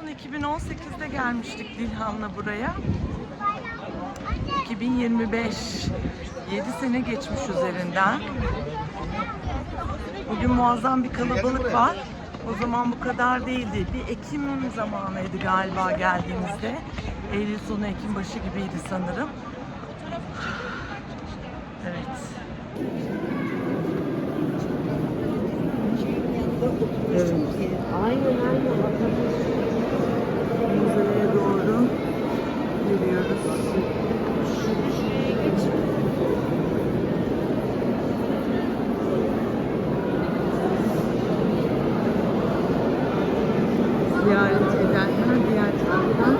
son 2018'de gelmiştik Dilhan'la buraya. 2025. 7 sene geçmiş üzerinden. Bugün muazzam bir kalabalık var. O zaman bu kadar değildi. Bir Ekim zamanıydı galiba geldiğimizde. Eylül sonu Ekim başı gibiydi sanırım. Evet. Evet. Ziyaret edenler diğer taraftan.